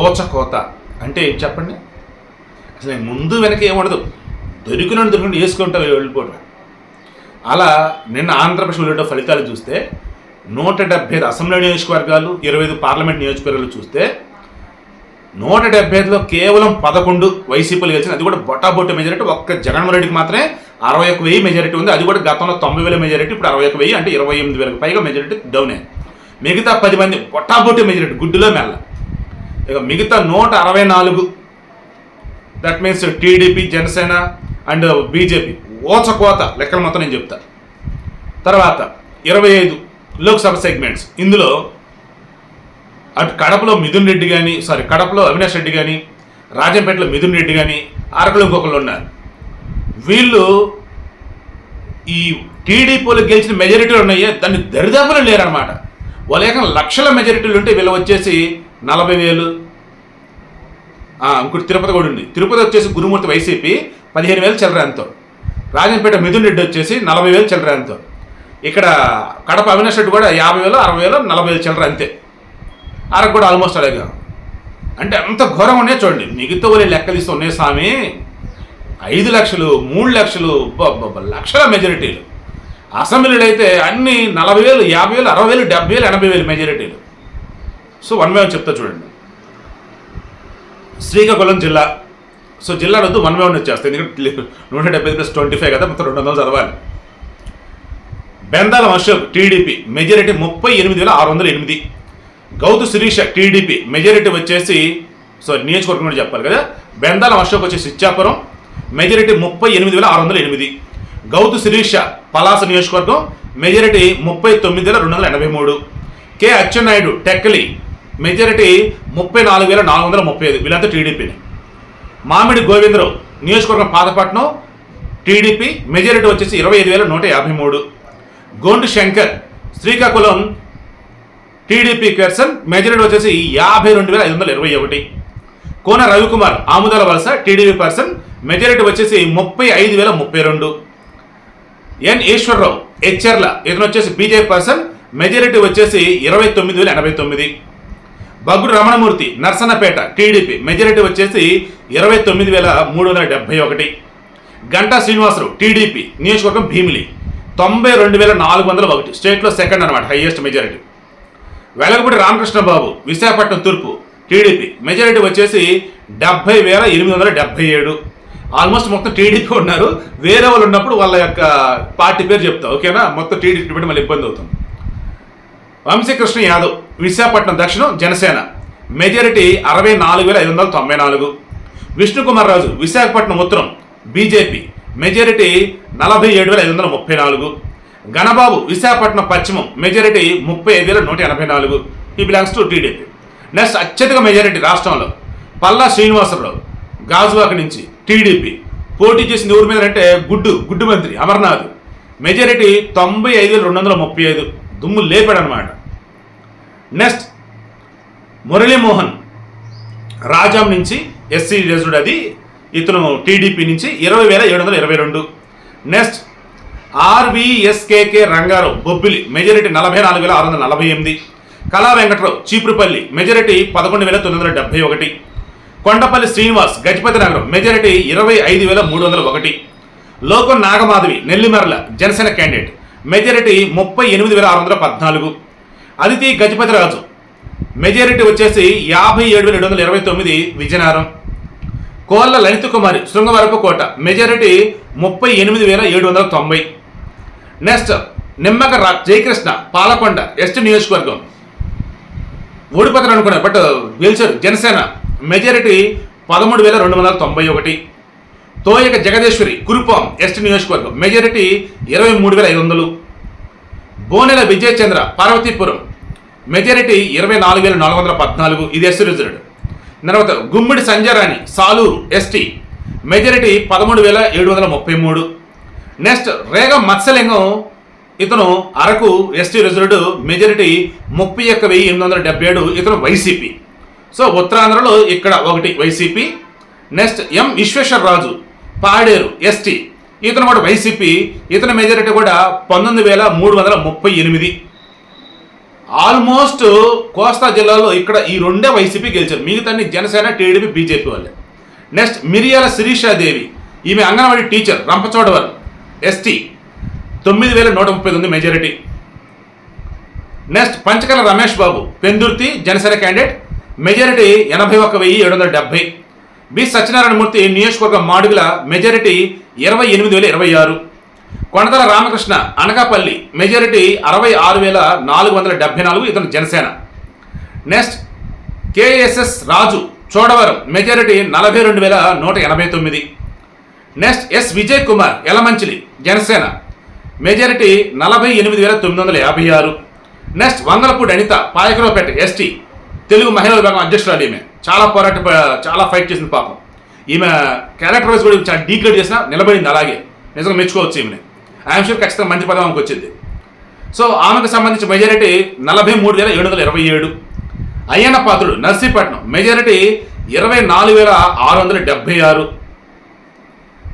ఓచకోత అంటే ఏం చెప్పండి? అసలు ముందు వెనక ఏమడదు దొరికిన దొరికిన వేసుకుంటా వెళ్ళిపోవడం అలా నిన్న ఆంధ్రప్రదేశ్ వెళ్ళే ఫలితాలు చూస్తే నూట డెబ్బై ఐదు అసెంబ్లీ నియోజకవర్గాలు ఇరవై ఐదు పార్లమెంట్ నియోజకవర్గాలు చూస్తే నూట డెబ్బై ఐదులో కేవలం పదకొండు వైసీపీలు గెలిచిన అది కూడా బొట్టాబొట్టి మెజారిటీ. ఒక్క జగన్మోహన్ రెడ్డికి మాత్రమే అరవై ఒక వెయ్యి మెజారిటీ ఉంది. అది కూడా గతంలో తొంభై వేల మెజారిటీ ఇప్పుడు అరవై ఒక వెయ్యి అంటే ఇరవై ఎనిమిది వేలకు పైగా మెజారిటీ డౌన్ అయింది మిగతా పది మంది బొట్టాబొట్టి మెజారిటీ గుడ్డులో మెల్ల. ఇక మిగతా నూట అరవై నాలుగు. That means TDP Janasena and BJP ఓచకోత లెక్కలు మొత్తం నేను చెప్తా. తర్వాత ఇరవై ఐదు లోక్సభ సెగ్మెంట్స్. ఇందులో అటు కడపలో మిథున్ రెడ్డి కానీ సారీ కడపలో అవినాష్ రెడ్డి కానీ రాజంపేటలో మిథున్ రెడ్డి కానీ అరకులు ఇంకొకళ్ళు ఉన్నారు. వీళ్ళు ఈ టీడీపీలో గెలిచిన మెజారిటీలు ఉన్నాయి దాన్ని దరిదాపులు లేరనమాట వాళ్ళ లక్షల మెజారిటీలు ఉంటే వీళ్ళు వచ్చేసి నలభై వేలు ఇంకోటి తిరుపతి కూడా ఉంది. తిరుపతి వచ్చేసి గురుమూర్తి వైసీపీ పదిహేను వేలు చిల్లరంతో రాజంపేట మిథున్ రెడ్డి వచ్చేసి నలభై వేలు చిల్లరంతో ఇక్కడ కడప అవినాష్ రెడ్డి కూడా యాభై వేలు అరవై వేలు నలభై వేలు చిల్లర అంతే. అరకు కూడా ఆల్మోస్ట్ అలాగే. అంటే అంత ఘోరం ఉన్నాయి చూడండి. మిగతా వాళ్ళు లెక్కలు ఇస్తూ ఉన్నాయి స్వామి. ఐదు లక్షలు మూడు లక్షలు లక్షల మెజారిటీలు అసెంబ్లీలు అయితే అన్ని నలభై వేలు యాభై వేలు అరవై వేలు డెబ్బై వేలు ఎనభై వేలు మెజారిటీలు సో వన్ వే చెప్తా చూడండి. శ్రీకాకుళం జిల్లా. సో జిల్లా వద్దు వన్ వే వచ్చేస్తాయి ఎందుకంటే నూట డెబ్బై ప్లస్ ట్వంటీ ఫైవ్ కదా మొత్తం రెండు వందలు చదవాలి. బెందాల అశోక్ టీడీపీ మెజారిటీ ముప్పై ఎనిమిది వేల ఆరు వందల ఎనిమిది. గౌతు శిరీష టీడీపీ మెజారిటీ వచ్చేసి సో నియోజకవర్గం కూడా చెప్పాలి కదా బెందాల అశోక్ వచ్చేసి ఇచ్చాపురం మెజారిటీ ముప్పై ఎనిమిది వేల ఆరు వందల ఎనిమిది. గౌతు శిరీష పలాస నియోజకవర్గం మెజారిటీ ముప్పై తొమ్మిది వేల రెండు వందల ఎనభై మూడు. కె అచ్చెన్నాయుడు టెక్కలి మెజారిటీ ముప్పై నాలుగు వేల నాలుగు వందల ముప్పై ఐదు వీళ్ళంతా టీడీపీని. మామిడి గోవిందరావు నియోజకవర్గం పాతపట్నం టీడీపీ మెజారిటీ వచ్చేసి ఇరవై ఐదు వేల నూట యాభై మూడు. Gondu Shankar Srikakulam TDP person majority వచ్చేసి యాభై రెండు వేల ఐదు వందల ఇరవై ఒకటి. కోన రవికుమార్ ఆముదాల వలస టీడీపీ పర్సన్ మెజారిటీ వచ్చేసి ముప్పై ఐదు వేల ముప్పై రెండు. ఎన్ ఈశ్వరరావు హెచ్ఆర్ల ఇతను వచ్చేసి బీజేపీ పర్సన్ మెజారిటీ వచ్చేసి ఇరవై తొమ్మిది వేల ఎనభై తొమ్మిది. బగ్గుడు రమణమూర్తి నర్సన్నపేట టీడీపీ. మెజారిటీ వచ్చేసి ఇరవై తొమ్మిది వేల మూడు వందల డెబ్బై ఒకటి. గంటా శ్రీనివాసరావు టీడీపీ. నియోజకవర్గం భీమిలి. తొంభై రెండు వేల నాలుగు వందల ఒకటి. స్టేట్లో సెకండ్ అనమాట హైయెస్ట్ మెజారిటీ. వెలగపూడి రామకృష్ణ బాబు విశాఖపట్నం తూర్పు టీడీపీ. మెజారిటీ వచ్చేసి డెబ్బై వేల ఎనిమిది వందల డెబ్బై ఏడు. ఆల్మోస్ట్ మొత్తం టీడీపీ ఉన్నారు. వేరే వాళ్ళు ఉన్నప్పుడు వాళ్ళ యొక్క పార్టీ పేరు చెప్తా ఓకేనా? మొత్తం టీడీపీ పెట్టి మళ్ళీ ఇబ్బంది అవుతుంది. వంశీకృష్ణ యాదవ్ విశాఖపట్నం దక్షిణం జనసేన. మెజారిటీ అరవై నాలుగు వేల ఐదు వందల తొంభై నాలుగు. విష్ణుకుమార్ రాజు విశాఖపట్నం ఉత్తరం బీజేపీ. మెజారిటీ నలభై ఏడు వేల ఐదు వందల ముప్పై నాలుగు. గణబాబు విశాఖపట్నం పశ్చిమం మెజారిటీ ముప్పై ఐదు వేల నూట ఎనభై నాలుగు. ఈ బిలాంగ్స్ టు టీడీపీ నెక్స్ట్ అత్యధిక మెజారిటీ రాష్ట్రంలో పల్లా శ్రీనివాసరావు గాజువాక నుంచి టీడీపీ పోటీ చేసింది ఎవరి మీద అంటే గుడ్డు గుడ్డు మంత్రి అమర్నాథ్. మెజారిటీ తొంభై ఐదు వేల రెండు వందల ముప్పై ఐదు. దుమ్ము లేపాడనమాట. నెక్స్ట్ మురళీమోహన్ రాజాం నుంచి ఎస్సీ రిజర్వ్డ్ అది ఇతను టీడీపీ నుంచి ఇరవై వేల ఏడు వందల ఇరవై రెండు. Next RVSKK Rangarao Bobbili majority నలభై నాలుగు వేల ఆరు వందల నలభై ఎనిమిది. కళా వెంకట్రావు చీపురుపల్లి మెజారిటీ పదకొండు వేల తొమ్మిది వందల డెబ్బై ఒకటి. కొండపల్లి శ్రీనివాస్ గజపతి నగరం మెజారిటీ ఇరవై ఐదు వేల మూడు వందల ఒకటి. లోకం నాగమాధవి నెల్లిమర్ల జనసేన క్యాండిడేట్ మెజారిటీ ముప్పై ఎనిమిది వేల ఆరు వందల పద్నాలుగు. అదితి గజపతిరాజు మెజారిటీ వచ్చేసి యాభై ఏడు వేల ఏడు వందల ఇరవై తొమ్మిది విజయనగరం. కోళ్ళ లలిత కుమారి శృంగవరపు కోట. మెజారిటీ ముప్పై ఎనిమిది వేల ఏడు వందల తొంభై. నెక్స్ట్ నిమ్మక రా జయకృష్ణ పాలకొండ ఎస్ట్ నియోజకవర్గం. ఓడిపోతారు అనుకున్నారు బట్ గెలిచారు జనసేన. మెజారిటీ పదమూడు వేల రెండు వందల తొంభై ఒకటి. తోయక జగదేశ్వరి కురుపాం ఎస్ట్ నియోజకవర్గం. మెజారిటీ ఇరవై మూడు వేల ఐదు వందలు. బోనెల విజయచంద్ర పార్వతీపురం. మెజారిటీ ఇరవై నాలుగు వేల నాలుగు వందల పద్నాలుగు. ఇది ఎస్టీ రిజర్వ్డ్ తర్వాత గుమ్మిడి సంజయరాణి సాలూరు ఎస్టీ. మెజారిటీ పదమూడు వేల ఏడు వందల ముప్పై మూడు. నెక్స్ట్ రేగ మత్స్యలింగం. ఇతను అరకు ఎస్టీ రిజర్వ్డ్ మెజారిటీ ముప్పై ఒక్క వెయ్యి ఎనిమిది వందల డెబ్బై ఏడు. ఇతను వైసీపీ. సో ఉత్తరాంధ్రలో ఇక్కడ ఒకటి YCP. Next M Visweswararaju. Paderu ST. ఇతను కూడా వైసీపీ. ఇతని మెజారిటీ కూడా పంతొమ్మిది వేల మూడు వందల ముప్పై ఎనిమిది. ఆల్మోస్ట్ కోస్తా జిల్లాలో ఇక్కడ ఈ రెండే వైసీపీ గెలిచారు. మిగతాన్ని జనసేన టీడీపీ బీజేపీ వాళ్ళే. నెక్స్ట్ మిరియాల శిరీషాదేవి. ఈమె అంగన్వాడీ టీచర్ రంపచోడవరం ఎస్టీ. తొమ్మిది వేల నూట ముప్పై తొమ్మిది majority next Panchakala Ramesh Babu. Pendurthi Janasena candidate majority ఎనభై ఒక వెయ్యి ఏడు వందల డెబ్బై బి సత్యనారాయణమూర్తి నియోజకవర్గం మాడుగుల మెజారిటీ ఇరవై ఎనిమిది వేల ఇరవై ఆరు. కొనతల రామకృష్ణ అనకాపల్లి మెజారిటీ అరవై ఆరు వేల నాలుగు వందల డెబ్బై నాలుగు ఇతను Janasena. Next KSS Raju Chodavaram majority నలభై రెండు వేల నూట ఎనభై తొమ్మిది. Next S Vijay Kumar Elamanchili Janasena majority నలభై ఎనిమిది వేల తొమ్మిది వందల యాభై ఆరు. నెక్స్ట్ వంగలపూడి అనిత పాయకరావుపేట ఎస్టీ తెలుగు మహిళా విభాగం అధ్యక్షురాలు ఈమె. చాలా పోరాట చాలా ఫైట్ చేసింది పాపం. ఈమె క్యారెక్టర్ వైజ్ కూడా చాలా డీగ్రేడ్ చేసినా నిలబడింది అలాగే. నిజంగా మెచ్చుకోవచ్చు ఈమెని. ఐఎమ్ షూర్ ఖచ్చితంగా మంచి పదవికి వచ్చింది. సో ఆమెకు సంబంధించి మెజారిటీ నలభై మూడు వేల ఏడు వందల ఇరవై ఏడు. అయ్యన్న పాత్రుడు నర్సీపట్నం మెజారిటీ ఇరవై నాలుగు వేల ఆరు వందల డెబ్బై ఆరు.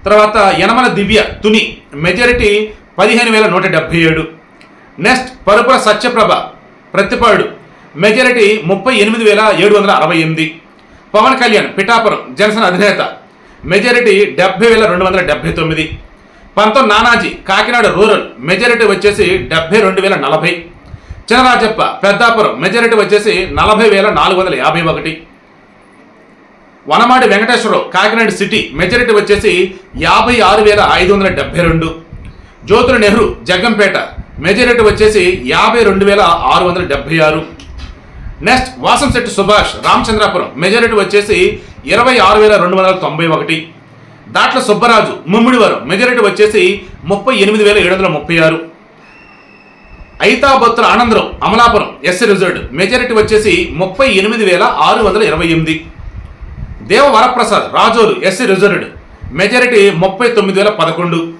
తర్వాత యనమల దివ్య తుని మెజారిటీ పదిహేను వేల నూట డెబ్బై ఏడు. నెక్స్ట్ పరుపుల సత్యప్రభ ప్రతిపాడు మెజారిటీ ముప్పై ఎనిమిది వేల ఏడు వందల అరవై ఎనిమిది. పవన్ కళ్యాణ్ పిఠాపురం జనసేన అధినేత. మెజారిటీ డెబ్బై వేల రెండు వందల డెబ్బై తొమ్మిది. పంతం నానాజీ కాకినాడ రూరల్ మెజారిటీ వచ్చేసి డెబ్బై రెండు వేల నలభై. చినరాజప్ప పెద్దాపురం మెజారిటీ వచ్చేసి నలభై వేల నాలుగు వందల యాభై ఒకటి. వనమాడి వెంకటేశ్వరరావు కాకినాడ సిటీ మెజారిటీ వచ్చేసి యాభై ఆరు వేల ఐదు వందల డెబ్బై రెండు. జ్యోతుల నెహ్రూ జగ్గంపేట మెజారిటీ వచ్చేసి యాభై రెండు వేల ఆరు వందల డెబ్బై ఆరు. నెక్స్ట్ వాసంశెట్టి సుభాష్ రామచంద్రాపురం. మెజారిటీ వచ్చేసి ఇరవై ఆరు వేల రెండు వందల తొంభై ఒకటి. దాట్ల సుబ్బరాజు ముమ్మిడివరం. మెజారిటీ వచ్చేసి ముప్పై ఎనిమిది వేల ఏడు వందల ముప్పై ఆరు. Aithabathula Anandarao Amalapuram SC reserved. Majority వచ్చేసి ముప్పై ఎనిమిది వేల ఆరు వందల ఇరవై ఎనిమిది. Deva Varaprasad Razole SC reserved. Majority ముప్పై తొమ్మిది వేల పదకొండు.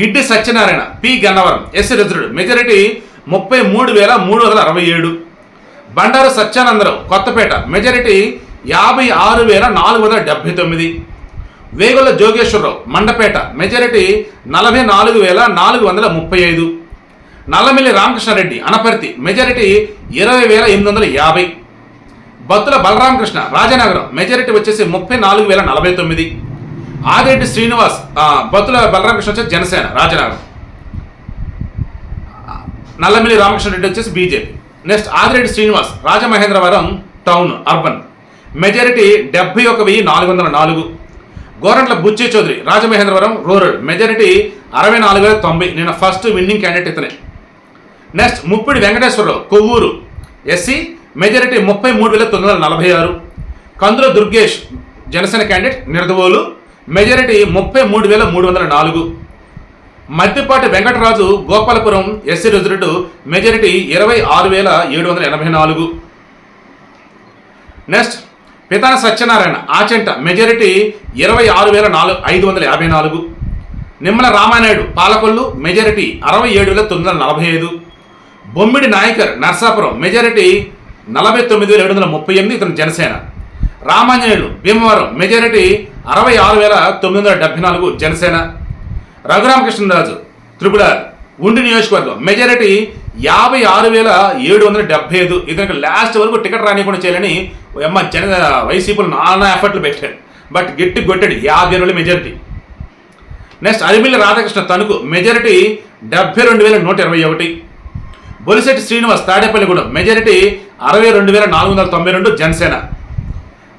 Giddi Satyanarayana P Gannavaram SC reserved. Majority ముప్పై మూడు వేల మూడు వందల అరవై ఏడు. బండారు సత్యానందరావు కొత్తపేట మెజారిటీ యాభై ఆరు వేల నాలుగు వందల డెబ్బై తొమ్మిది. వేగుల జోగేశ్వరరావు మండపేట మెజారిటీ నలభై నాలుగు వేల నాలుగు వందల ముప్పై ఐదు. నల్లమిల్లి రామకృష్ణారెడ్డి అనపర్తి మెజారిటీ ఇరవై వేల ఎనిమిది వందల యాభై. బత్తుల బలరామకృష్ణ రాజనగరం మెజారిటీ వచ్చేసి ముప్పై నాలుగు వేల నలభై తొమ్మిది. ఆదిరెడ్డి శ్రీనివాస్ బత్తుల బలరామకృష్ణ వచ్చేసి జనసేన రాజనగరం. నల్లమిల్లి రామకృష్ణ రెడ్డి వచ్చేసి BJP. Next Adireddy Srinivas Rajamahendravaram town urban. Majority డెబ్బై ఒక వెయ్యి నాలుగు వందల నాలుగు. గోరంట్ల బుచ్చి చౌదరి రాజమహేంద్రవరం రూరల్. మెజారిటీ అరవై నాలుగు వేల తొంభై. నేను ఫస్ట్ విన్నింగ్ క్యాండిడేట్ ఇతనే. Next Muppidi Venkateswararao Kovvur. SC majority ముప్పై మూడు వేల తొమ్మిది వందల నలభై ఆరు. కందుల దుర్గేష్ జనసేన క్యాండిడేట్ నిర్దవోలు. మెజారిటీ ముప్పై మూడు వేల మూడు వందల నాలుగు. Maddipati Venkataraju Gopalapuram SC reserved majority ఇరవై ఆరు వేల ఏడు వందల ఎనభై నాలుగు. నెక్స్ట్ పితాన సత్యనారాయణ ఆచంట మెజారిటీ ఇరవై ఆరు వేల నాలుగు ఐదు వందల యాభై నాలుగు. నిమ్మల రామానాయుడు పాలకొల్లు మెజారిటీ అరవై ఏడు వేల తొమ్మిది వందల నలభై ఐదు. బొమ్మిడి నాయకర్ నర్సాపురం మెజారిటీ నలభై తొమ్మిది వేల ఏడు వందల ముప్పై ఎనిమిది ఇతను జనసేన. రామాంజనేయులు భీమవరం మెజారిటీ అరవై ఆరు వేల తొమ్మిది వందల డెబ్బై నాలుగు జనసేన. రఘురామకృష్ణరాజు త్రిపులార్ ఉండి నియోజకవర్గం. మెజారిటీ యాభై ఆరు వేల ఏడు వందల డెబ్బై ఐదు. ఇతనికి లాస్ట్ వరకు టికెట్ రానియకుండా చేయాలని ఓ అమ్మ జన వైసీపీలు నానా ఎఫర్ట్లు పెట్టారు. బట్ గట్టి కొట్టాడు యాభై వేల majority. Next Arimilli Radhakrishna Tanuku majority డెబ్బై రెండు వేల నూట ఇరవై ఒకటి. బొలిశెట్టి శ్రీనివాస్ తాడేపల్లిగూడెం మెజారిటీ అరవై రెండు వేల నాలుగు వందల తొంభై రెండు జనసేన.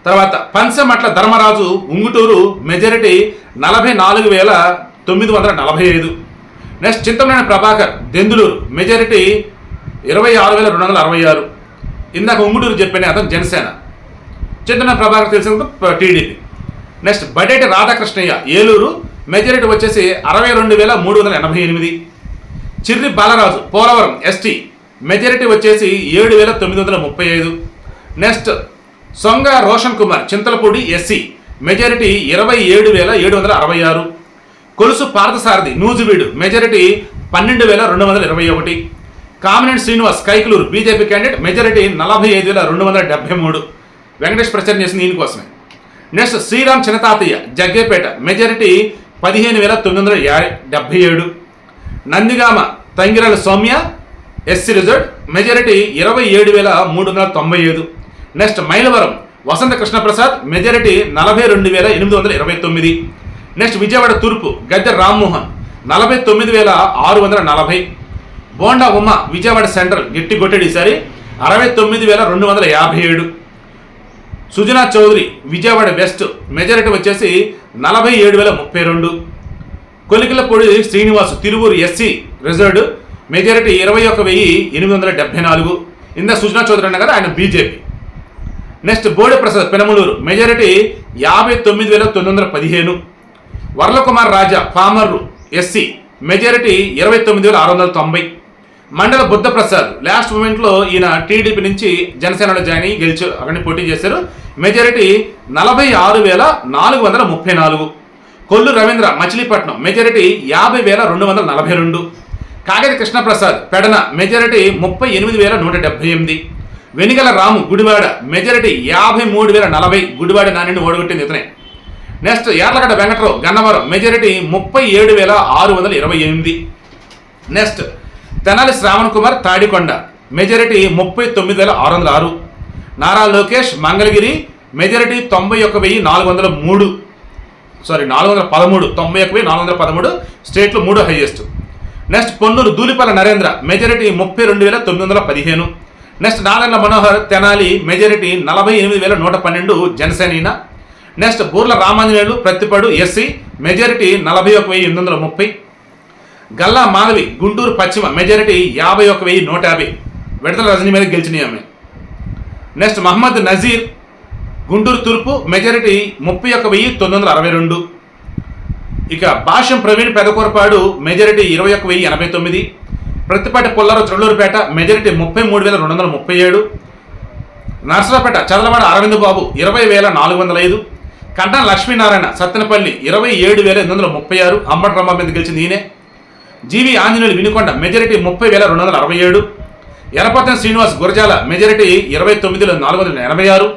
తర్వాత పంచమట్ల ధర్మరాజు ఉంగుటూరు మెజారిటీ నలభై నాలుగు వేల తొమ్మిది వందల నలభై ఐదు. నెక్స్ట్ చింతమనేని ప్రభాకర్ దెందులూరు మెజారిటీ ఇరవై ఆరు వేల రెండు వందల అరవై ఆరు. ఇందాక ఉంగుటూరు చెప్పాను అతను జనసేన. చింతమనేని ప్రభాకర్ తెలిసిన TDP. Next Badeti Radhakrishnayya Eluru majority వచ్చేసి అరవై రెండు వేల మూడు వందల ఎనభై ఎనిమిది. చిర్రి బాలరాజు పోలవరం ఎస్టీ మెజారిటీ వచ్చేసి ఏడు వేల తొమ్మిది వందల ముప్పై ఐదు. Next Songa Roshan Kumar Chintalapudi SC majority ఇరవై ఏడు వేల ఏడు వందల అరవై ఆరు. కొలుసు పార్థసారథి నూజివీడు మెజారిటీ పన్నెండు వేల రెండు వందల ఇరవై ఒకటి. Kamineni Srinivas Kaikaluru BJP candidate majority నలభై ఐదు వేల రెండు వందల డెబ్బై మూడు. వెంకటేష్ ప్రచారం చేసింది దీని కోసమే. నెక్స్ట్ శ్రీరామ్ చిన్నతాతయ్య జగ్గేపేట మెజారిటీ పదిహేను వేల తొమ్మిది వందల యా డెబ్బై ఏడు. Nandigama Tangirala Sowmya SC result majority ఇరవై ఏడు వేల మూడు వందల తొంభై ఐదు. నెక్స్ట్ మైలవరం వసంత కృష్ణప్రసాద్ మెజారిటీ నలభై రెండు వేల ఎనిమిది వందల ఇరవై తొమ్మిది. నెక్స్ట్ విజయవాడ తూర్పు గద్దె రామ్మోహన్ నలభై తొమ్మిది వేల ఆరు వందల నలభై. బోండా ఉమ్మ విజయవాడ సెంట్రల్ గట్టి కొట్టడి ఈసారి అరవై తొమ్మిది వేల రెండు వందల యాభై ఏడు. సుజనా చౌదరి విజయవాడ వెస్ట్ మెజారిటీ వచ్చేసి నలభై ఏడు వేల ముప్పై రెండు. Kolikalapudi Srinivas Tiruvuru SC reserved majority ఇరవై ఒక వెయ్యి ఎనిమిది వందల డెబ్బై నాలుగు. ఇందా సుజనా చౌదరి అన్న కదా ఆయన బీజేపీ. నెక్స్ట్ బోడి ప్రసాద్ పెనమలూరు మెజారిటీ యాభై తొమ్మిది వేల తొమ్మిది వందల పదిహేను. వరలకుమార్ రాజా పామర్రు ఎస్సీ మెజారిటీ ఇరవై తొమ్మిది వేల ఆరు వందల తొంభై. మండల బుద్ధప్రసాద్ లాస్ట్ మూమెంట్లో ఈయన టీడీపీ నుంచి జనసేనలో జాయిన్ అయ్యి గెలిచి అక్కడిని పోటీ చేశారు. మెజారిటీ నలభై ఆరు వేల నాలుగు వందల ముప్పై నాలుగు. కొల్లు రవీంద్ర మచిలీపట్నం మెజారిటీ యాభై వేల రెండు వందల నలభై రెండు. కాగతి కృష్ణప్రసాద్ పెడన మెజారిటీ ముప్పై ఎనిమిది వేల నూట డెబ్బై ఎనిమిది. వెనిగల రాము గుడివాడ మెజారిటీ యాభై మూడు వేల నలభై గుడివాడ నానిని ఓడగొట్టింది ఇతనే. నెక్స్ట్ యార్లగడ్డ వెంకట్రావు గన్నవరం మెజారిటీ ముప్పై ఏడు వేల ఆరు వందల ఇరవై ఎనిమిది. నెక్స్ట్ తెనాలి శ్రావణ్ కుమార్ తాడికొండ మెజారిటీ ముప్పై తొమ్మిది వేల ఆరు వందల ఆరు. నారా లోకేష్ మంగళగిరి మెజారిటీ తొంభై ఒక వెయ్యి నాలుగు వందల మూడు. సారీ నాలుగు వందల పదమూడు తొంభై ఒక వెయ్యి నాలుగు వందల పదమూడు స్టేట్లో మూడో highest. Next Ponnuru Dhulipalla Narendra majority ముప్పై రెండు వేల తొమ్మిది వందల పదిహేను. నెక్స్ట్ నారాయణ మనోహర్ తెనాలి మెజారిటీ నలభై ఎనిమిది వేల నూట పన్నెండు Janasena next Burla Ramanjaneyulu Prathipadu SC majority నలభై ఒక వెయ్యి ఎనిమిది వందల ముప్పై. గల్లా మాధవి గుంటూరు పశ్చిమ మెజారిటీ యాభై ఒక వెయ్యి నూట యాభై. విడతల రజనీ మీద గెలిచినాయి ఆమె. నెక్స్ట్ మహమ్మద్ నజీర్ గుంటూరు తూర్పు మెజారిటీ ముప్పై ఒక వెయ్యి తొమ్మిది వందల అరవై రెండు. ఇక భాష్యం ప్రవీణ్ పెదకూరపాడు మెజారిటీ ఇరవై ఒక వెయ్యి ఎనభై తొమ్మిది. ప్రతిపాటి పుల్లారు త్రొల్లూరుపేట మెజారిటీ ముప్పై మూడు వేల రెండు వందల ముప్పై ఏడు. నర్సరాపేట చదలవాడ అరవింద్ బాబు ఇరవై వేల నాలుగు వందల ఐదు. కడ్డా లక్ష్మీనారాయణ సత్తెనపల్లి ఇరవై ఏడు వేల ఎనిమిది వందల ముప్పై ఆరు అంబటి రమ్మ మీద గెలిచింది ఈయనే. జీవి ఆంజనేయులు వినుకొండ మెజారిటీ ముప్పై వేల రెండు వందల అరవై ఏడు. ఎరపతం శ్రీనివాస్ గురజాల మెజారిటీ ఇరవై తొమ్మిది నాలుగు వందల ఎనభై ఆరు.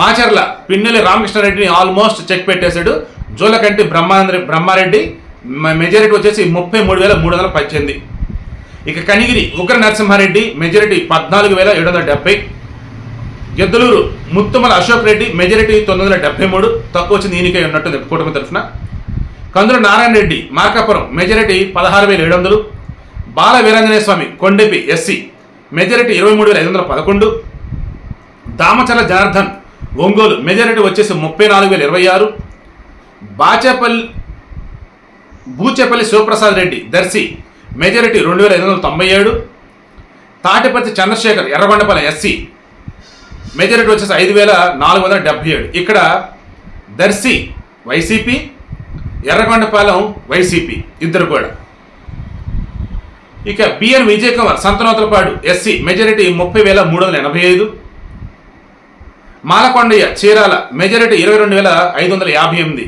మాచర్ల పిన్నెల్లి రామకృష్ణారెడ్డిని ఆల్మోస్ట్ చెక్ పెట్టేశాడు. జోలకంటి బ్రహ్మాంద్ర బ్రహ్మారెడ్డి మెజారిటీ వచ్చేసి ముప్పై మూడు వేల మూడు వందల పద్దెనిమిది. ఇక కనిగిరి ఉగ్ర నరసింహారెడ్డి మెజారిటీ పద్నాలుగు వేల ఏడు వందల డెబ్బై. గిద్దలూరు ముత్తుమల అశోక్ రెడ్డి మెజారిటీ తొమ్మిది వందల డెబ్బై మూడు. తక్కువ వచ్చింది ఈయనకే ఉన్నట్టు కూటమి తరఫున. కందుల నారాయణ రెడ్డి మార్కాపురం మెజారిటీ పదహారు వేల ఏడు వందలు. బాల వీరాంజనేయ స్వామి కొండెపి ఎస్సీ మెజారిటీ ఇరవై మూడు వేల ఐదు వందల పదకొండు. దామచల జనార్దన్ ఒంగోలు మెజారిటీ వచ్చేసి ముప్పై నాలుగు వేల ఇరవై ఆరు. బాచేపల్లి బూచేపల్లి శివప్రసాద్ రెడ్డి దర్శి మెజారిటీ రెండు వేల ఐదు వందల తొంభై ఏడు. తాటిపర్తి చంద్రశేఖర్ ఎర్రగొండపల్లి ఎస్సీ మెజారిటీ వచ్చేసి ఐదు వేల నాలుగు వందల డెబ్బై ఏడు. ఇక్కడ దర్శి వైసీపీ ఎర్రగొండపాలెం వైసీపీ ఇద్దరు కూడా. ఇక BN Vijay Kumar Santhanuthalapadu SC majority ముప్పై వేల మూడు వందల ఎనభై ఐదు. మాలకొండయ్య చీరాల మెజారిటీ ఇరవై రెండు వేల ఐదు వందల యాభై ఎనిమిది.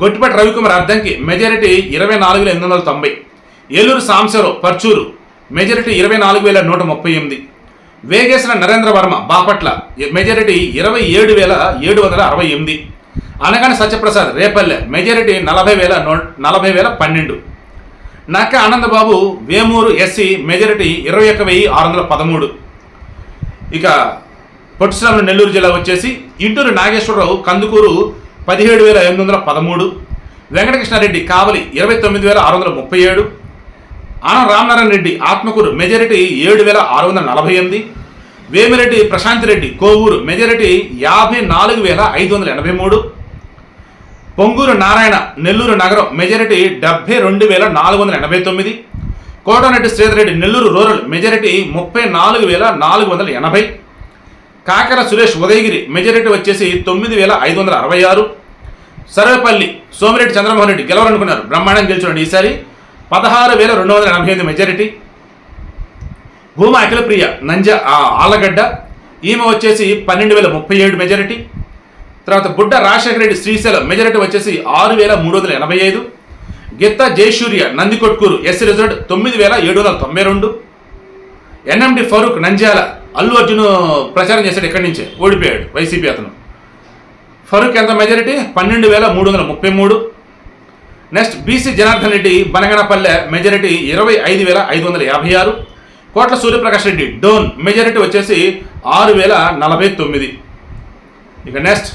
గొట్టిపాటి రవికుమార్ అర్ధంకి మెజారిటీ ఇరవై నాలుగు వేల ఎనిమిది వందల తొంభై. ఏలూరు సాంసరు పర్చూరు మెజారిటీ ఇరవై నాలుగు వేల నూట ముప్పై ఎనిమిది. వేగేశ్వర నరేంద్ర వర్మ బాపట్ల మెజారిటీ ఇరవై ఏడు వేల ఏడు వందల అరవై ఎనిమిది. అనగానే సత్యప్రసాద్ రేపల్లె మెజారిటీ నలభై వేల నో నలభై వేల పన్నెండు. నక్క ఆనందబాబు వేమూరు ఎస్సీ మెజారిటీ ఇరవై ఒక్క వెయ్యి ఆరు వందల పదమూడు. ఇక పొట్టిశ్రాములు నెల్లూరు జిల్లా వచ్చేసి ఇంటూరు నాగేశ్వరరావు కందుకూరు పదిహేడు వేల ఎనిమిది వందల పదమూడు. వెంకటకృష్ణారెడ్డి కావలి ఇరవై తొమ్మిది వేల ఆరు వందల ముప్పై ఏడు. ఆనం రామనారాయణ రెడ్డి ఆత్మకూరు మెజారిటీ ఏడు వేల ఆరు వందల నలభై ఎనిమిది. వేమిరెడ్డి ప్రశాంత్ రెడ్డి కోవూరు మెజారిటీ యాభై నాలుగు వేల ఐదు వందల ఎనభై మూడు. పొంగూరు నారాయణ నెల్లూరు నగరం మెజారిటీ డెబ్బై రెండు వేల నాలుగు వందల ఎనభై తొమ్మిది. కోటరెడ్డి శ్రీధరెడ్డి నెల్లూరు రూరల్ మెజారిటీ ముప్పై నాలుగు వేల నాలుగు వందల ఎనభై. కాకర సురేష్ ఉదయగిరి మెజారిటీ వచ్చేసి తొమ్మిది వేల ఐదు వందల అరవై ఆరు. సర్వేపల్లి సోమిరెడ్డి చంద్రమోహన్ రెడ్డి గెలవాలనుకున్నారు. బ్రహ్మాండం గెలిచాడు ఈసారి. పదహారు వేల రెండు వందల ఎనభై ఎనిమిది మెజారిటీ. భూమా అఖిలప్రియ నంజ ఆలగడ్డ ఈమె వచ్చేసి పన్నెండు వేల ముప్పై ఏడు మెజారిటీ. తర్వాత బుడ్డ రాజశేఖర రెడ్డి శ్రీశైలం మెజారిటీ వచ్చేసి ఆరు వేల మూడు వందల ఎనభై ఐదు. గిత్త జయసూర్య నందికొట్కూరు ఎస్సీ రిజల్ట్ తొమ్మిది వేల ఏడు వందల తొంభై రెండు. ఎన్ఎండి ఫరూక్ నంద్యాల అల్లు అర్జున్ ప్రచారం చేశాడు ఇక్కడి నుంచే ఓడిపోయాడు వైసీపీ అతను. ఫరూక్ ఎంత మెజారిటీ? పన్నెండు వేల మూడు వందల ముప్పై మూడు. Next BC Janardhan Reddy Banaganapalle majority ఇరవై ఐదు వేల ఐదు వందల యాభై ఆరు. కోట్ల సూర్యప్రకాష్ రెడ్డి డోన్ మెజారిటీ వచ్చేసి ఆరు వేల నలభై తొమ్మిది. ఇక next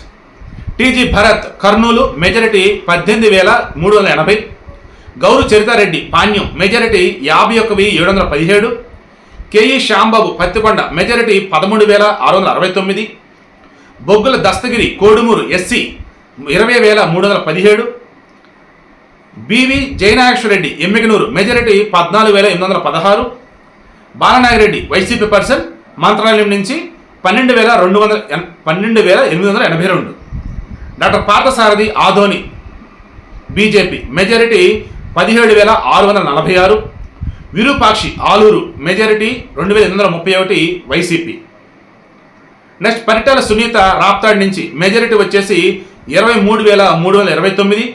TG Bharath Kurnool majority పద్దెనిమిది వేల మూడు వందల ఎనభై. గౌరు చరితారెడ్డి పాణ్యం మెజారిటీ యాభై ఒక్క వెయ్యి ఏడు వందల పదిహేడు. కేఈ శ్యాంబాబు పత్తికొండ మెజారిటీ పదమూడు వేల ఆరు వందల అరవై తొమ్మిది. బొగ్గుల దస్తగిరి కోడుమూరు ఎస్సీ ఇరవై వేల మూడు వందల పదిహేడు. బివి జయనాగేశ్వరరెడ్డి ఎమ్మిగనూరు మెజారిటీ పద్నాలుగు వేల ఎనిమిది వందల పదహారు బాలనాగిరెడ్డి వైసీపీ పర్సన్ మంత్రాలయం నుంచి పన్నెండు వేల రెండు వందల పన్నెండు వేల ఎనిమిది వందల ఎనభై రెండు. Doctor Parthasarathy Adoni BJP majority పదిహేడు వేల ఆరు వందల నలభై ఆరు. విరూపాక్షి ఆలూరు మెజారిటీ రెండు వేల ఎనిమిది వందల ముప్పై ఒకటి వైసీపీ. నెక్స్ట్ పరిటాల సునీత రాప్తాడ్ నుంచి మెజారిటీ వచ్చేసి ఇరవై మూడు వేల మూడు వందల ఇరవై తొమ్మిది.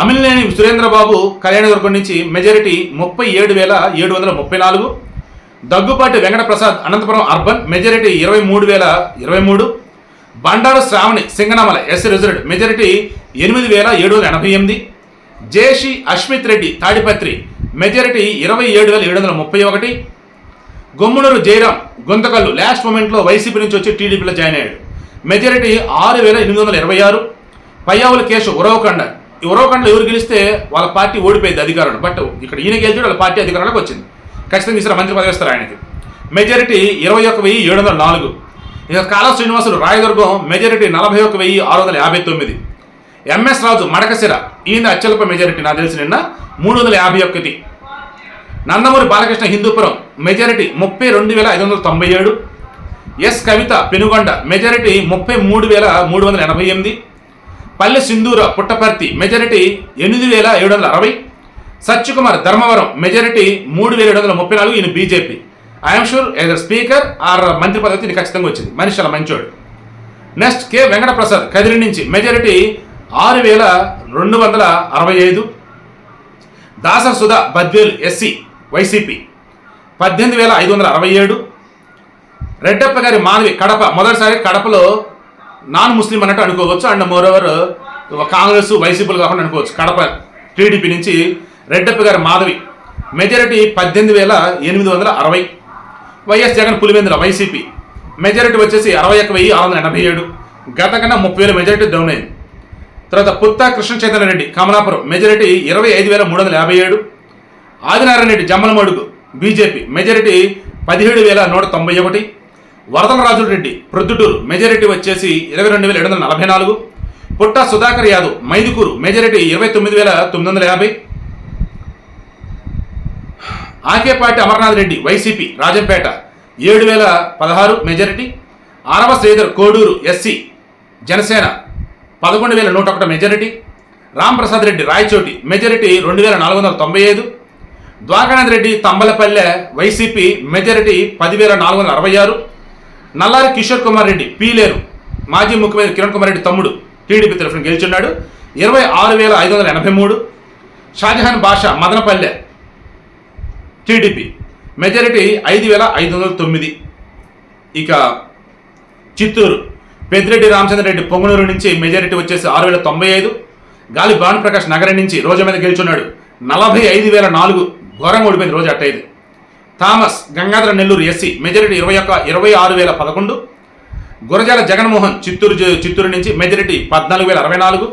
అమిలినేని సురేంద్రబాబు కళ్యాణదుర్గం నుంచి మెజారిటీ ముప్పై ఏడు వేల ఏడు వందల ముప్పై నాలుగు. దగ్గుపాటి వెంకటప్రసాద్ అనంతపురం అర్బన్ మెజారిటీ ఇరవై మూడు వేల ఇరవై మూడు. Bandaru Sravani Singanamala S reserved majority ఎనిమిది వేల ఏడు వందల ఎనభై ఎనిమిది. జేషి అశ్మిత్ రెడ్డి తాడిపత్రి మెజారిటీ ఇరవై ఏడు వేల ఏడు వందల ముప్పై ఒకటి. గొమ్మునూరు జయరాం గుంతకల్లు లాస్ట్ మూమెంట్లో వైసీపీ నుంచి వచ్చి టీడీపీలో జాయిన్ అయ్యాడు. మెజారిటీ ఆరు వేల ఎనిమిది వందల ఇరవై ఆరు. పయ్యావుల కేసు ఉరవకొండ ఎవరో కంటే ఎవరు గెలిస్తే వాళ్ళ పార్టీ ఓడిపోయింది అధికారులు. బట్ ఇక్కడ ఈయన గెలిచాడు వాళ్ళ పార్టీ అధికారంలోకి వచ్చింది. ఖచ్చితంగా ఈసారి మంత్రి పదవి ఇస్తారు ఆయనకి. మెజారిటీ ఇరవై ఒక వెయ్యి ఏడు వందల నాలుగు. ఇక కాలా శ్రీనివాసులు రాయదుర్గం మెజారిటీ నలభై ఒక వెయ్యి ఆరు వందల యాభై తొమ్మిది. ఎంఎస్ రాజు మడకసిర ఈయన అత్యల్ప మెజారిటీ నాకు తెలిసి నిన్న మూడు వందల యాభై ఒకటి నందమూరి బాలకృష్ణ హిందూపురం. మెజారిటీ ముప్పై రెండు వేల ఐదు వందల తొంభై ఏడు. ఎస్ కవిత పెనుగొండ. మెజారిటీ ముప్పై మూడు వేల మూడు వందల ఎనభై ఎనిమిది. పల్లె సింధూర పుట్టపర్తి మెజారిటీ ఎనిమిది వేల ఏడు వందల అరవై. సత్యకుమార్ ధర్మవరం మెజారిటీ మూడు వేల ఏడు వందల ముప్పై నాలుగు ఈయన బీజేపీ. ఐఎమ్ షూర్ ఏదో స్పీకర్ ఆర్ మంత్రి పదవి ఖచ్చితంగా వచ్చింది. మనిషి అలా మంచోడు. నెక్స్ట్ కె వెంకటప్రసాద్ కదిరి నుంచి మెజారిటీ ఆరు వేల రెండు వందల అరవై ఐదు. Dasari Sudha Badvel SC YCP. పద్దెనిమిది వేల ఐదు వందల అరవై ఏడు. రెడ్డప్ప గారి మాధవి కడప మొదటిసారి కడపలో నాన్ ముస్లిం అన్నట్టు అనుకోవచ్చు. అండ్ మోరోవర్ కాంగ్రెస్ వైసీపీలు కాకుండా అనుకోవచ్చు. కడప టీడీపీ నుంచి రెడ్డప్ప గారి మాధవి. మెజారిటీ పద్దెనిమిది వేల ఎనిమిది వందల అరవై. YS Jagan Pulivendula YCP. Majority వచ్చేసి అరవై ఒక్క వెయ్యి ఆరు వందల ఎనభై ఏడు. గత కన్నా ముప్పై వేల మెజారిటీ డౌన్ అయింది. తర్వాత పుత్త కృష్ణ చైతన్య రెడ్డి కమలాపురం. మెజారిటీ ఇరవై ఐదు వేల మూడు వందల యాభై ఏడు. ఆదినారాయణ రెడ్డి జమ్మలమడుగు. బీజేపీ. మెజారిటీ పదిహేడు వేల నూట తొంభై ఒకటి. వరదల రెడ్డి ప్రొద్దుటూరు మెజారిటీ వచ్చేసి ఇరవై రెండు వేల ఏడు వందల నలభై నాలుగు. పుట్ట సుధాకర్ యాదవ్ మైదుకూరు మెజారిటీ ఇరవై తొమ్మిది వేల తొమ్మిది వందల యాభై. ఆకేపాటి అమర్నాథ్ రెడ్డి వైసీపీ రాజంపేట ఏడు వేల పదహారు మెజారిటీ ఆరవ శ్రీధర్ కోడూరు ఎస్సీ జనసేన పదకొండు వేల నూట ఒకటి మెజారిటీ రాంప్రసాద్ రెడ్డి రాయచోటి మెజారిటీ రెండు వేల నాలుగు వందల తొంభై ఐదు. ద్వారకానాథ్ రెడ్డి తంబలపల్లె వైసీపీ మెజారిటీ పదివేల నాలుగు వందల అరవై ఆరు. నల్లారి కిషోర్ కుమార్ రెడ్డి పీలేరు. మాజీ ముఖ్యమంత్రి కిరణ్ కుమార్ రెడ్డి తమ్ముడు టీడీపీ తరఫున గెలుచున్నాడు. ఇరవై ఆరు వేల ఐదు వందల ఎనభై మూడు. షాజహాన్ బాషా మదనపల్లె టీడీపీ. మెజారిటీ ఐదు వేల ఐదు వందల తొమ్మిది. ఇక చిత్తూరు. పెద్దిరెడ్డి రామచంద్రరెడ్డి పొంగనూరు నుంచి మెజారిటీ వచ్చేసి ఆరు వేల తొంభై ఐదు. గాలి భానుప్రకాష్ నగరం నుంచి రోజా మీద గెలుచున్నాడు. నలభై ఐదు వేల నాలుగు ఘోరంగా ఓడిపోయింది రోజు అట్టయిదు. Thomas Gangadhara Nellore SC majority ఇరవై ఒక్క ఇరవై ఆరు వేల పదకొండు గురజాల జగన్మోహన్ చిత్తూరు చిత్తూరు నుంచి మెజారిటీ పద్నాలుగు వేల అరవై నాలుగు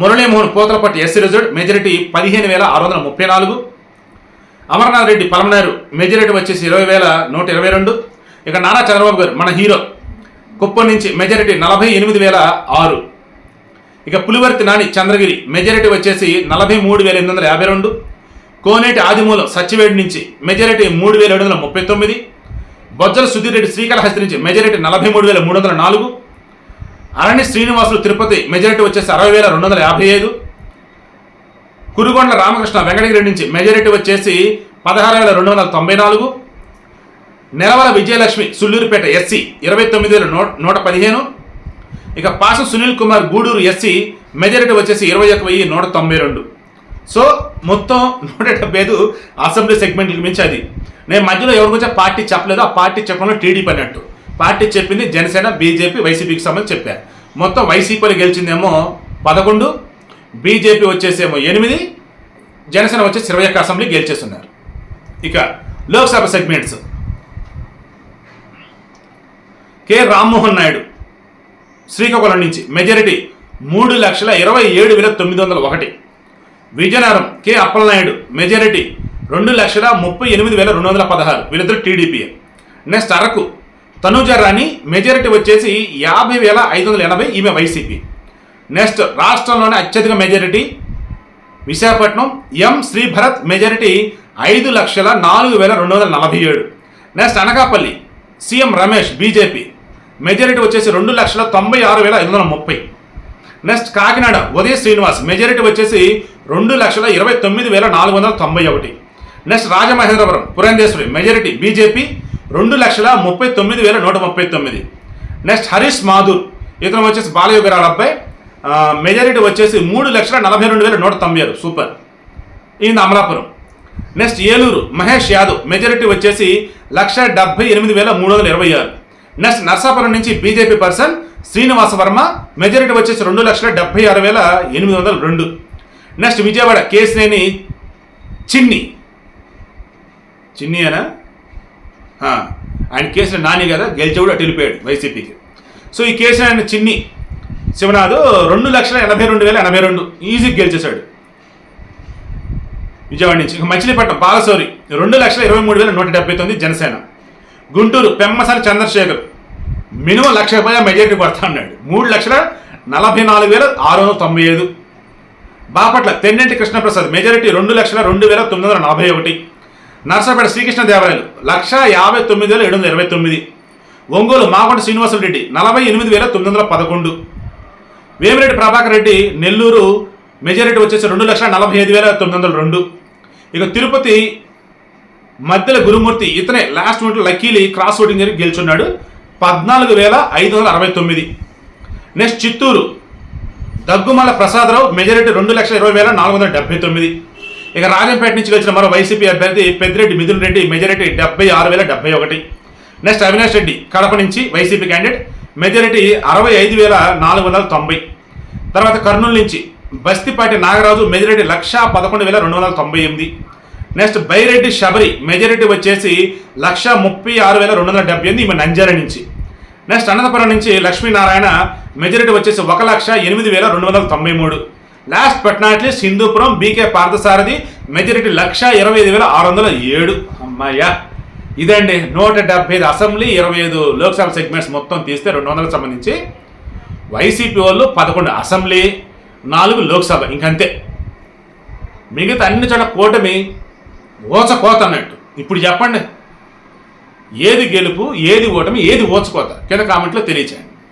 Muralimohan Pothalapatti SC reserve majority పదిహేను వేల ఆరు వందల ముప్పై నాలుగు అమర్నాథ్ రెడ్డి పలమనేరు మెజారిటీ వచ్చేసి ఇరవై వేల నూట ఇరవై రెండు ఇక నారా చంద్రబాబు గారు మన హీరో కుప్పం నుంచి మెజారిటీ నలభై ఎనిమిది వేల ఆరు ఇక పులివర్తి నాని చంద్రగిరి మెజారిటీ వచ్చేసి నలభై మూడు వేల ఎనిమిది వందల యాభై రెండు కోనేటి ఆదిమూలం సత్యవేడి నుంచి మెజారిటీ మూడు వేల ఏడు వందల ముప్పై తొమ్మిది బొజ్జల సుధీర్ రెడ్డి శ్రీకాళహస్తి నుంచి మెజారిటీ నలభై మూడు వేల మూడు వందల నాలుగు అరణి శ్రీనివాసులు తిరుపతి మెజారిటీ వచ్చేసి అరవై వేల రెండు వందల యాభై ఐదు కురుగొండ రామకృష్ణ వెంకటగిరి నుంచి మెజారిటీ వచ్చేసి పదహారు వేల రెండు వందల తొంభై నాలుగు నెలవల విజయలక్ష్మి సుల్లూరుపేట ఎస్సీ ఇరవై తొమ్మిది వేల నూట నూట పదిహేను ఇక పాస సునీల్ కుమార్ గూడూరు ఎస్సీ మెజారిటీ వచ్చేసి ఇరవై ఒక వెయ్యి నూట తొంభై రెండు. సో మొత్తం నూట డెబ్బై ఐదు అసెంబ్లీ సెగ్మెంట్లకు మించి అది. నేను మధ్యలో ఎవరి గురించి పార్టీ చెప్పలేదు ఆ పార్టీ చెప్పడంలో టీడీపీ అన్నట్టు. పార్టీ చెప్పింది జనసేన బీజేపీ వైసీపీకి సంబంధించి చెప్పారు మొత్తం వైసీపీలో గెలిచిందేమో పదకొండు బీజేపీ వచ్చేసేమో ఎనిమిది జనసేన వచ్చేసి ఇరవై ఒక్క అసెంబ్లీ గెలిచేస్తున్నారు. ఇక లోక్సభ సెగ్మెంట్స్. కె. రామ్మోహన్ నాయుడు శ్రీకాకుళం నుంచి. మెజారిటీ మూడు లక్షల ఇరవై ఏడు వేల తొమ్మిది వందల ఒకటి. విజయనగరం కె అప్పలనాయుడు మెజారిటీ రెండు లక్షల ముప్పై ఎనిమిది వేల రెండు వందల పదహారు. వీళ్ళిద్దరు TDP. Next Araku Tanuja Rani majority వచ్చేసి యాభై వేల ఐదు వందల ఎనభై ఈమె వైసీపీ. నెక్స్ట్ రాష్ట్రంలోనే అత్యధిక majority Visakhapatnam M Sribharat majority ఐదు లక్షల నాలుగు వేల రెండు వందల నలభై ఏడు. Next Anakapalli CM Ramesh BJP. Majority వచ్చేసి రెండు లక్షల తొంభై ఆరు వేల ఐదు వందల ముప్పై. నెక్స్ట్ కాకినాడ ఉదయ శ్రీనివాస్. మెజారిటీ వచ్చేసి రెండు లక్షల ఇరవై తొమ్మిది వేల నాలుగు వందల తొంభై ఒకటి. Next Rajamahendravaram Purandeswari. Majority BJP రెండు లక్షల ముప్పై తొమ్మిది వేల నూట ముప్పై తొమ్మిది. నెక్స్ట్ హరీష్ మాధుర్. ఇతను వచ్చేసి బాలయోగరాల అబ్బాయి. మెజారిటీ వచ్చేసి మూడు లక్షల నలభై రెండు వేల నూట తొంభై ఆరు. సూపర్ ఇది అమలాపురం. నెక్స్ట్ ఏలూరు మహేష్ యాదవ్. మెజారిటీ వచ్చేసి లక్ష డెబ్బై ఎనిమిది వేల మూడు వందల ఇరవై ఆరు. నెక్స్ట్ నర్సాపురం నుంచి BJP person Srinivasa Varma majority వచ్చేసి రెండు లక్షల డెబ్బై ఆరు వేల ఎనిమిది వందల రెండు. నెక్స్ట్ విజయవాడ కేసినేని చిన్ని. చిన్ని అనా ఆయన కేసులో నాని కదా గెలిచేవాడు కూడా అటు వెళ్ళిపోయాడు వైసీపీకి. సో ఈ కేసు ఆయన చిన్ని శివనాథ్ రెండు లక్షల ఎనభై రెండు వేల ఎనభై రెండు. ఈజీగా గెలిచేశాడు. విజయవాడ నుంచి. ఇక మచిలీపట్నం బాలసౌరి రెండు లక్షల ఇరవై మూడు వేల నూట డెబ్బై తొమ్మిది జనసేన. గుంటూరు పెమ్మసాని చంద్రశేఖర్. మినిమం లక్ష రూపాయల మెజారిటీ పడతా అన్నాడు. మూడు లక్షల నలభై నాలుగు వేల ఆరు వందల తొంభై ఐదు. బాపట్ల తెన్నెంటి కృష్ణప్రసాద్ మెజారిటీ రెండు లక్షల రెండు వేల తొమ్మిది వందల నలభై ఒకటి. నర్సపేట శ్రీకృష్ణ దేవాలయాలు లక్ష యాభై తొమ్మిది వేల ఏడు వందల ఇరవై తొమ్మిది. ఒంగోలు మాగొండ శ్రీనివాసులు రెడ్డి నలభై ఎనిమిది వేల తొమ్మిది వందల పదకొండు. వేమిరెడ్డి ప్రభాకర్ రెడ్డి నెల్లూరు మెజారిటీ వచ్చేసి రెండు లక్షల నలభై ఐదు వేల తొమ్మిది వందల రెండు. ఇక తిరుపతి మధ్యల గురుమూర్తి ఇతనే లాస్ట్ మినిట్లో లక్కీలీ క్రాస్ ఓటింగ్ జరిగి గెలుచున్నాడు. పద్నాలుగు వేల ఐదు వందల అరవై తొమ్మిది. నెక్స్ట్ చిత్తూరు. దగ్గుమల ప్రసాదరావు మెజారిటీ రెండు లక్షల ఇరవై వేల నాలుగు వందల డెబ్బై తొమ్మిది. ఇక రాజంపేట నుంచి వచ్చిన మరో వైసీపీ అభ్యర్థి పెద్దిరెడ్డి మిథున్ రెడ్డి మెజారిటీ డెబ్బై ఆరు వేల డెబ్బై ఒకటి. నెక్స్ట్ అవినాష్ రెడ్డి కడప నుంచి వైసీపీ క్యాండిడేట్ మెజారిటీ అరవై ఐదు వేల నాలుగు వందల తొంభై. తర్వాత కర్నూలు నుంచి బస్తిపాటి నాగరాజు మెజారిటీ లక్ష పదకొండు వేల రెండు వందల తొంభై ఎనిమిది. నెక్స్ట్ బైరెడ్డి శబరి మెజారిటీ వచ్చేసి లక్ష ముప్పై ఆరు వేల రెండు వందల డెబ్బై ఎనిమిది. ఈమె నంజాల నుంచి. నెక్స్ట్ అనంతపురం నుంచి లక్ష్మీనారాయణ మెజారిటీ వచ్చేసి ఒక లక్ష ఎనిమిది వేల రెండు వందల తొంభై మూడు. Last but not least Hindupur BK Parthasarathy majority లక్ష ఇరవై ఐదు వేల ఆరు వందల ఏడు. అమ్మాయ్యా. ఇదండి నూట డెబ్బై ఐదు అసెంబ్లీ ఇరవై ఐదు లోక్సభ సెగ్మెంట్స్ మొత్తం తీస్తే రెండు వందలకు సంబంధించి వైసీపీ వాళ్ళు పదకొండు అసెంబ్లీ నాలుగు లోక్సభ ఇంకంతే. మిగతా అన్ని చోట కూటమి ఓచకోత అన్నట్టు ఇప్పుడు చెప్పండి. ఏది గెలుపు ఏది ఓటమి ఏది ఓచుకోత కింద కామెంట్లో తెలియచేయండి.